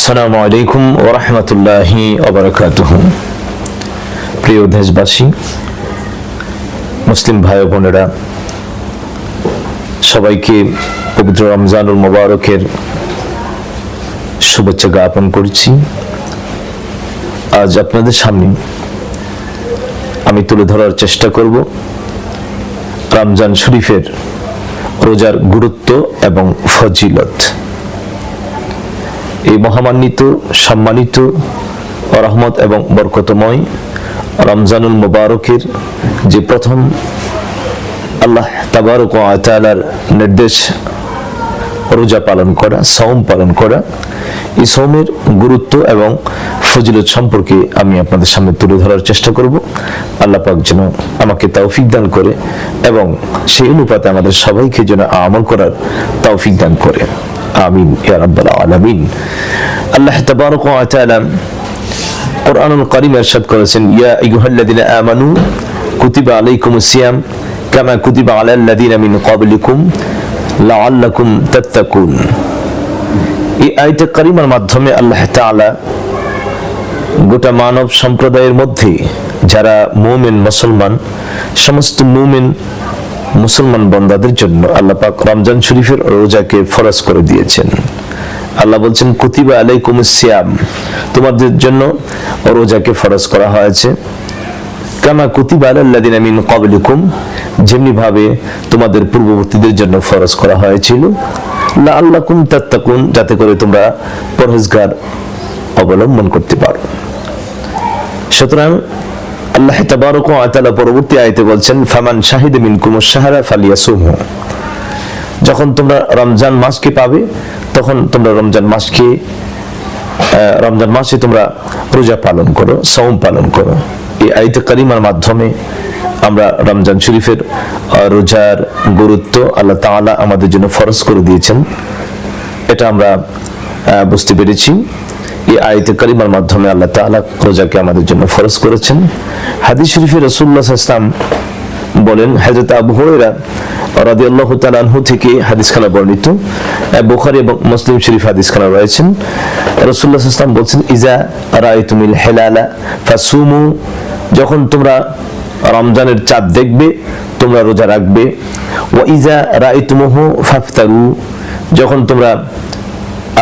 আসসালামু আলাইকুম ওরহমতুল্লাহি ওবরাকাতুহ প্রিয় দেশবাসী, মুসলিম ভাই বোনেরা, সবাইকে পবিত্র রমজানুল মোবারকের শুভেচ্ছা জ্ঞাপন করছি। আজ আপনাদের সামনে আমি তুলে ধরার চেষ্টা করব রমজান শরীফের রোজার গুরুত্ব এবং ফজিলত। এই মহামান্বিত, সম্মানিত রহমত এবং বরকতময় রমজানুল মুবারকের যে প্রথম আল্লাহ তাবারক ওয়া তাআলার নির্দেশ, রোজা পালন করা, সওম পালন করা, এই সৌমের গুরুত্ব এবং ফজিলত সম্পর্কে আমি আপনাদের সামনে তুলে ধরার চেষ্টা করব। আল্লাহ পাক যেন আমাকে তৌফিক দান করে এবং সেই অনুপাতে আমাদের সবাইকে যেন আমল করার তৌফিক দান করে। আমিন, ইয়া রাব্বাল আলামিন। আল্লাহ তাবারক ওয়া তাআলা কোরআনুল কারীম ইরশাদ করেছেন, ইয়া আইয়ুহাল্লাযিনা আমানু কুতিবা আলাইকুমুস সিয়াম কামা কুতিবা আলাল্লাযিনা মিন ক্বাবলিকুম লাআল্লাকুম তাত্তাকুন। এই আয়াতে কারিমার মাধ্যমে আল্লাহ তাআলা গোটা মানব সম্প্রদায়ের মধ্যে যারা মুমিন, মুসলমান, সমস্ত মুমিন মুসলমান বন্দাদের জন্য আল্লাহ পাক রমজান শরীফের রোজাকে ফরজ করে দিয়েছেন। আল্লাহ বলছেন, কুতিবা আলাইকুম সিয়াম। তোমাদের জন্য রোজাকে ফরজ করা হয়েছে। কামা কুতিবা ক্বাবলিকুম যেমনি ভাবে তোমাদের পূর্ববর্তীদের জন্য ফরজ করা হয়েছিল। লাআল্লাকুম তাত্তাকুন, যাতে করে তোমরা পরহেজগার অবলম্বন করতে পারো। সুতরাং আল্লাহ তাবারক ওয়া তাআলা পরবর্তী আয়াতে বলছেন, ফামান শাহিদ মিনকুম আশ-শাহরা ফালিয়াসুমহু। যখন তোমরা রমজান মাসকে পাবে, তখন তোমরা রমজান মাসকে রমজান মাসে তোমরা রোজা পালন করো সওম পালন করো। এই আয়াতে কারিমার মাধ্যমে আমরা রমজান শরীফের রোজার গুরুত্ব আল্লাহ তাআলা আমাদের জন্য ফরজ করে দিয়েছেন। এটা আমরা বুঝতে পেরেছি। এই আয়তে কারিমার মাধ্যমে আল্লাহ তাআলা রোজাকে আমাদের জন্য ফরজ করেছেন। হাদিস শরীফে আলাইহি ওয়াসাল্লাম বলেন, হযরত আবু হুরায়রা থেকে বর্ণিত। বুখারী এবং মুসলিম শরীফ রয়েছেন। বলছেন ইজা ফাসুমু যখন তোমরা রমজানের চাঁদ দেখবে, তোমরা রোজা রাখবে। ওয়া ইজা রাআইতুমুহু ফাফতারু যখন তোমরা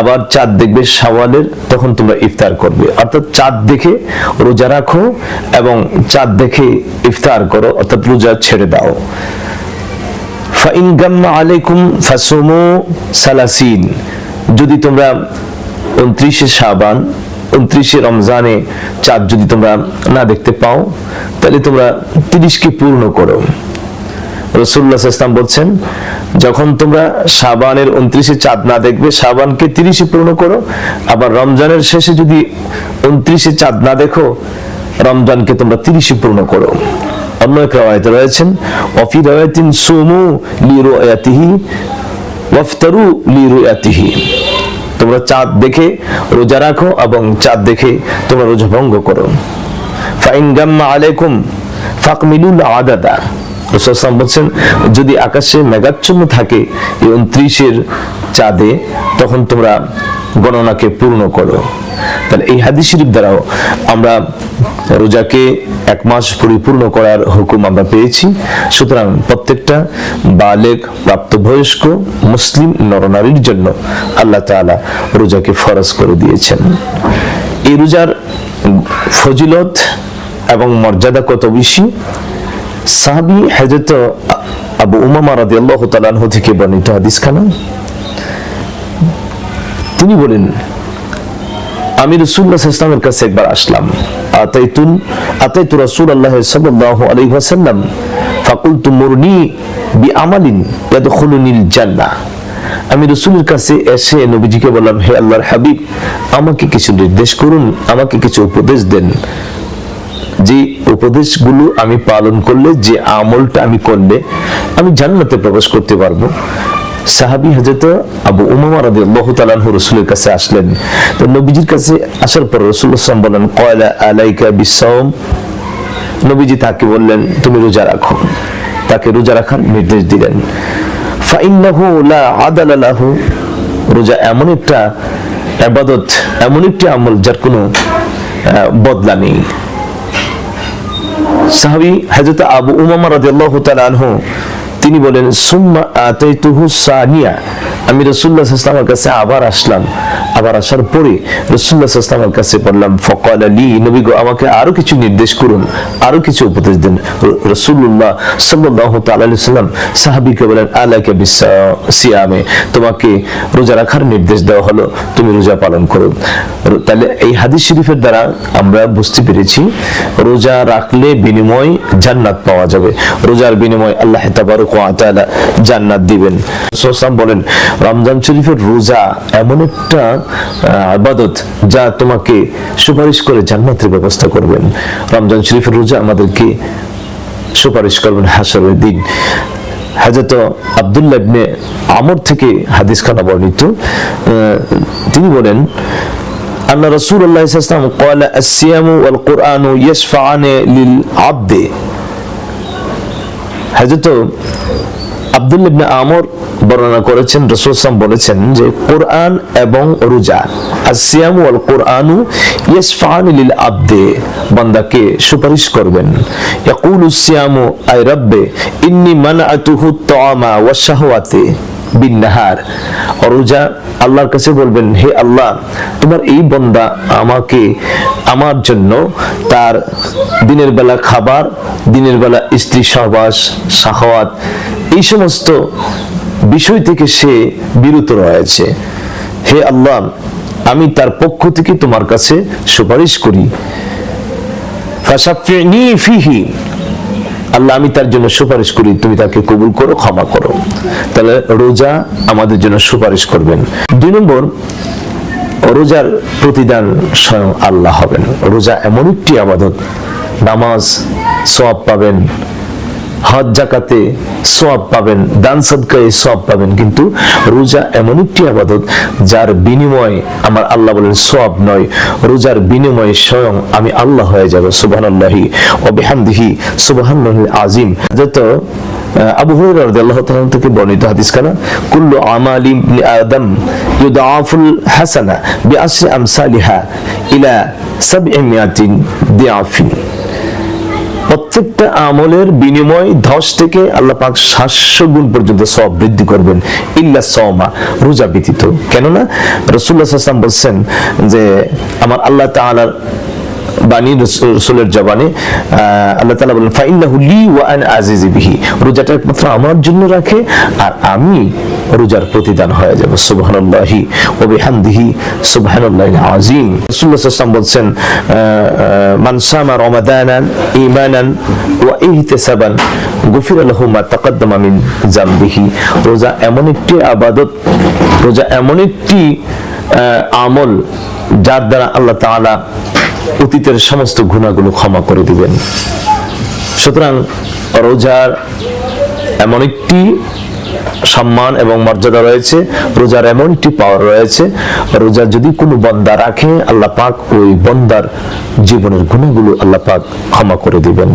আবার চাঁদ দেখবে শাওয়ালের, তখন তোমরা ইফতার করবে। অর্থাৎ চাঁদ দেখে রোজা রাখো এবং চাঁদ দেখে ইফতার করো, অর্থাৎ রোজা ছেড়ে দাও। আলাইকুম ফাসুমু সালাসিন। যদি তোমরা উনত্রিশে শাবান, উনত্রিশে রমজানে চাঁদ যদি তোমরা না দেখতে পাও, তাহলে তোমরা তিরিশকে পূর্ণ করো। রসুল্লাহ ইসলাম বলছেন, যখন তোমরা সাবানের উনত্রিশে চাঁদ না দেখবে সাবানকে তিরিশে পূর্ণ করো, আবার রমজানের শেষে যদি উনত্রিশে চাঁদ না দেখো, রমজানকে তোমরা তিরিশে পূর্ণ করো। অন্য এক রায়তে রয়েছেন অফি রায়াতিন সুমু লিরু লিরু তোমরা চাঁদ দেখে রোজা রাখো এবং চাঁদ দেখে তোমরা রোজা ভঙ্গ করো। ফাইন গাম্মা আলাইকুম ফাকমিলুল আদাদা। রসুলাম বলছেন, যদি আকাশে মেঘাচ্ছন্ন থাকে এই উনত্রিশের চাঁদে, তখন তোমরা গণনাকে পূর্ণ করো। তাহলে এই হাদিস শরীফ দ্বারাও আমরা রোজাকে এক মাস পরিপূর্ণ করার হুকুম আমরা পেয়েছি। সুতরাং প্রত্যেকটা বালেক, প্রাপ্তবয়স্ক, মুসলিম, নরনারীর জন্য আল্লাহ তাআলা রোজাকে ফরজ করে দিয়েছেন। এই রোজার ফজিলত এবং মর্যাদা কত বেশি? সাহাবি হযরত আবু উমামা রাদিয়াল্লাহু তাআলা আনহু থেকে বর্ণিত হাদিস খানা তিনি বলেন, আমি রাসূলুল্লাহ সাল্লাল্লাহু কাছে একবার আসলাম। আতাইতুন, আতাইতু সাল্লাল্লাহু আলাইহি ওয়াসাল্লাম আমি রসুলের কাছে এসে নবীজিকে বললাম, হে আল্লাহর হাবিব, আমাকে কিছু নির্দেশ করুন, আমাকে কিছু উপদেশ দেন। উপদেশগুলো আমি পালন করলে যে আমলটা আমি করলে আমি জান্নাতে প্রবেশ করতে পারব। সাহাবি হজরত আবু উমামা তাআলা আনহু রাসূলের কাছে আসলেন। তো নবীজির কাছে আসার পর আলাইহি ওয়াসাল্লাম বলেন, কয়লা আলাইকা বিসাওম নবীজি তাকে বললেন, তুমি রোজা রাখো। তাকে রোজা রাখার নির্দেশ দিলেন। ফাইন্নাহু লা আদালা লাহু। রোজা এমন একটা আবাদত এমন একটি আমল যার কোনো বদলা নেই। সাহাবি হাজরত আবু উমামা রাদিয়াল্লাহু তাআলা আনহু, তিনি বলেন, সুম্মা আতাইতুহু সানিয়া। আমি রাসূলুল্লাহ সাল্লাল্লাহু আলাইহি কাছে আবার আসলাম। আবার আসার পরে সাল্লাল্লাহু আলাইহি কাছে বললাম, ফাকালা লি নবী গো, আমাকে আরও কিছু নির্দেশ করুন, আরও কিছু উপদেশ দেন। রাসূলুল্লাহ সাল্লাল্লাহু তাআলা আলাইহি সাল্লাম বলেন, আলাইকা বিসিয়ামে তোমাকে রোজা রাখার নির্দেশ দেওয়া হলো, তুমি রোজা পালন করো। তাহলে এই হাদিস শরীফের দ্বারা আমরা বুঝতে পেরেছি, রোজা রাখলে বিনিময় জান্নাত পাওয়া যাবে। রোজার বিনিময় আল্লাহ তাবারক জান্নাত দিবেন। সোসাম বলেন, রমজান শরীফের রোজা এমন একটা আহ, ইবাদত যা তোমাকে সুপারিশ করে জান্নাতের ব্যবস্থা করবেন রমজান শরীফের রোজা আমাদেরকে সুপারিশ করবেন হাসরের দিন হাজরত আব্দুল্লাহ ইবনে আমর থেকে হাদিস খানা বর্ণিত আহ, তিনি বলেন أن رسول الله صلى الله عليه وسلم قال الصيام والقرآن يشفعان للعبد হযরত আব্দুল্লাহ আমর বর্ণনা করেছেন, রাসূল সাল্লাল্লাহু বলেছেন যে, কোরআন এবং রোজা আসিয়াম ওয়াল কোরআনু আবদে, বান্দাকে সুপারিশ করবেন। ইয়াকুলু আই রাব্বে, ইন্নী মানআতুহু তাআমা ওয়া শাহওয়াতি বিন নাহার রোজা, আল্লাহর কাছে বলবেন, হে আল্লাহ, তোমার এই বন্দা আমাকে, আমার জন্য তার দিনের বেলা খাবার, দিনের বেলা স্ত্রী সহবাস সাহওয়াত এই সমস্ত বিষয় থেকে সে বিরত রয়েছে। হে আল্লাহ, আমি তার পক্ষ থেকে তোমার কাছে সুপারিশ করি। ফিহি। আল্লাহ, আমি তার জন্য সুপারিশ করি, তুমি তাকে কবুল করো, ক্ষমা করো। তাহলে রোজা আমাদের জন্য সুপারিশ করবেন। দুই নম্বর, রোজার প্রতিদান স্বয়ং আল্লাহ হবেন। রোজা এমন একটি আবাদত, নামাজ সব পাবেন হজ, জাকাতে সব পাবেন, দান সদকায় সব পাবেন। কিন্তু রোজা এমন একটি আবাদত যার বিনিময় আমার আল্লাহ বলেন সব নয়। রোজার বিনিময়ে স্বয়ং আমি আল্লাহ হয়ে যাব, সুবহানাল্লাহি। ও বিহামদিহি, সুবহানাল্লাহিল আজিম যত আবু হুরায়রা রাদিয়াল্লাহু তাআলা থেকে বর্ণিত হাদিস কানা, কুল্লু আমালি ইবনি আদম ইউদাআফুল হাসানা বিআশরি আমসালিহা ইলা সাব'i মিয়াতিন দিআফিন। প্রত্যেকটা আমলের বিনিময় ধস থেকে আল্লাহ পাক সাতশো গুণ পর্যন্ত সব বৃদ্ধি করবেন। ইল্লা সওমা রোজা ব্যতীত। কেননা রসুল্লাহ আসলাম বলছেন যে, আমার আল্লাহ তাআলার বাণী রসুলের জবানে আল্লাহ তাআলা বলেন, ফাইন্নাহু লি ওয়া আনা আজিজি বিহি। রোজাটা একমাত্র আমার জন্য রাখে, আর আমি রোজার প্রতিদান হয়ে যাবে। সুবহানাল্লাহি ওয়া বিহামদিহি সুবহানাল্লাহিল আযীম। রাসূলুল্লাহ সাল্লাল্লাহু আলাইহি ওয়াসাল্লাম আহ, মান সামা রমাদানান ঈমানান ওয়া ইহতিসাবান গুফিরা লাহু মা তাকাদ্দামা মিন জামবিহি রোজা এমন একটি ইবাদত রোজা এমন একটি আমল যার দ্বারা আল্লাহ তাআলা অতীতের সমস্ত গুণাগুলো ক্ষমা করে দিবেন। সুতরাং রোজার এমন একটি সম্মান এবং মর্যাদা রয়েছে, রোজার এমন একটি পাওয়ার রয়েছে, রোজা যদি কোনো বন্দা রাখে, আল্লাহ পাক ওই বন্দার জীবনের গুণাগুলো আল্লাহ পাক ক্ষমা করে দিবেন।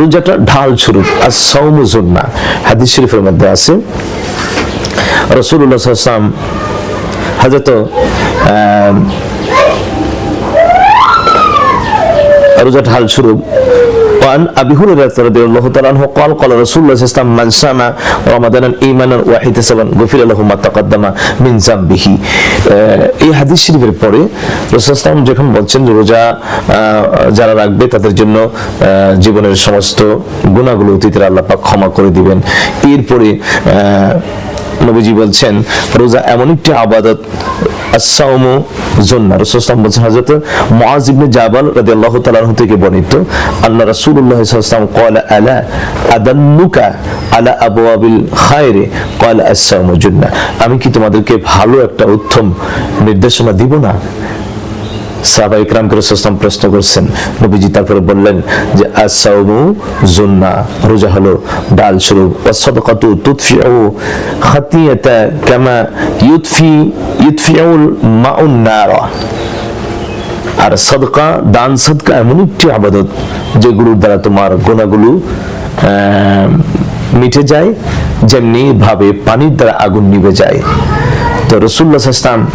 রোজাটা ঢাল স্বরূপ, আর সৌমুজন্না হাদিস শরীফের মধ্যে আছে রসুল্লাহ সাল্লাম হাজত রোজা ঢাল শুরু وعن ابي هريره رضي الله تعالى عنه قال قال رسول الله صلى الله عليه وسلم من صام رمضانا ايمانا واحتسابا غفر له ما تقدم من ذنبه এই হাদিস শরীফের পরে রাসূল যখন বলছেন যে রোজা আহ, যারা রাখবে তাদের জন্য আহ, জীবনের সমস্ত গুনাহগুলো অতীতের আল্লাহ পাক ক্ষমা করে দিবেন এরপরে আহ, নবীজি বলছেন রোজা এমন একটি আবাদত আসাউমু জন্না রাসূলুল্লাহ বলছেন, হযরত মুআজ ইবনে জাবাল রাদিয়াল্লাহু তাআলা থেকে বর্ণিত আল্লাহ রাসূলুল্লাহ সাল্লাল্লাহু আলাইহি আলা আদাল্লুকা আলা আবওয়াবিল খায়রে কয়লা আসাউমু জন্না আমি কি তোমাদেরকে ভালো একটা উত্তম নির্দেশনা দিব না? সাহাবা ইকরাম করে সাল্লাম প্রশ্ন করছেন। নবীজি তারপরে বললেন যে আসাউমু জুন্না। রোজা হলো ডাল স্বরূপ ওয়াসাদাকাতু তুতফিউ খাতিয়াতা কামা ইউতফি ইউতফিউল মাউন নারা। আর সদকা দান সদকা এমন একটি আবাদত যেগুলোর দ্বারা তোমার গুণাগুলো আহ, মিটে যায় যেমনি ভাবে পানির দ্বারা আগুন নিভে যায়। তো রসুল্লাহ ইসলাম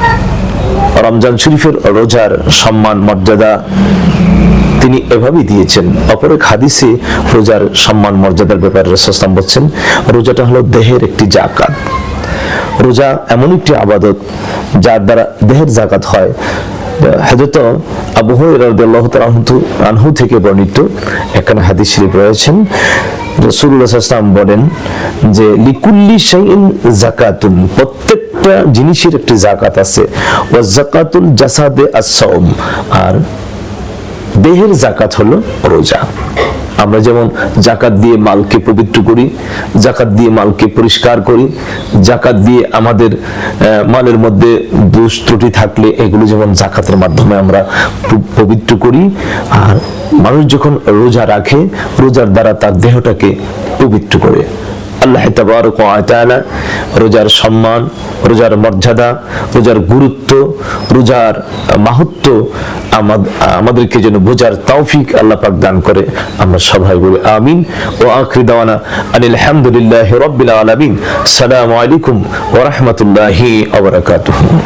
রমজান শরীফের রোজার সম্মান, মর্যাদা তিনি এভাবেই দিয়েছেন। অপর এক হাদিসে রোজার সম্মান, মর্যাদার ব্যাপারে রসস্তাম বলছেন, রোজাটা হলো দেহের একটি জাকাত। রোজা এমন একটি আবাদত যার দ্বারা দেহের জাকাত হয়। হযরত আবু হুরায়রা রাদিয়াল্লাহু তাআলা আনহু- থেকে বর্ণিত এখানে হাদিস শরীফ রয়েছেন ওয়াসাল্লাম বলেন যে, লিকুল্লি শাইইন যাকাতুন প্রত্যেকটা জিনিসের একটি জাকাত আছে। ওয়া যাকাতুল জাসাদে আস-সাওম। আর দেহের জাকাত হলো রোজা। আমরা যেমন জাকাত দিয়ে মালকে পবিত্র করি জাকাত দিয়ে মালকে পরিষ্কার করি জাকাত দিয়ে আমাদের মালের মধ্যে দোষ ত্রুটি থাকলে এগুলো যেমন জাকাতের মাধ্যমে আমরা পবিত্র করি, আর মানুষ যখন রোজা রাখে, রোজার দ্বারা তার দেহটাকে পবিত্র করে। আল্লাহ তাবারক ওয়া তাআলা রোজার সম্মান, রোজার মর্যাদা, রোজার গুরুত্ব, রোজার মাহাত্ম আমাদ- আমাদেরকে যেন বোঝার তৌফিক আল্লাহ পাক দান করে। আমরা সবাই বলি আমিন। ও আখরি দাওয়ানা আনিল হামদুলিল্লাহি রাব্বিল আলামিন। আসসালামু আলাইকুম ওয়া রাহমাতুল্লাহি ওয়া বারাকাতুহু।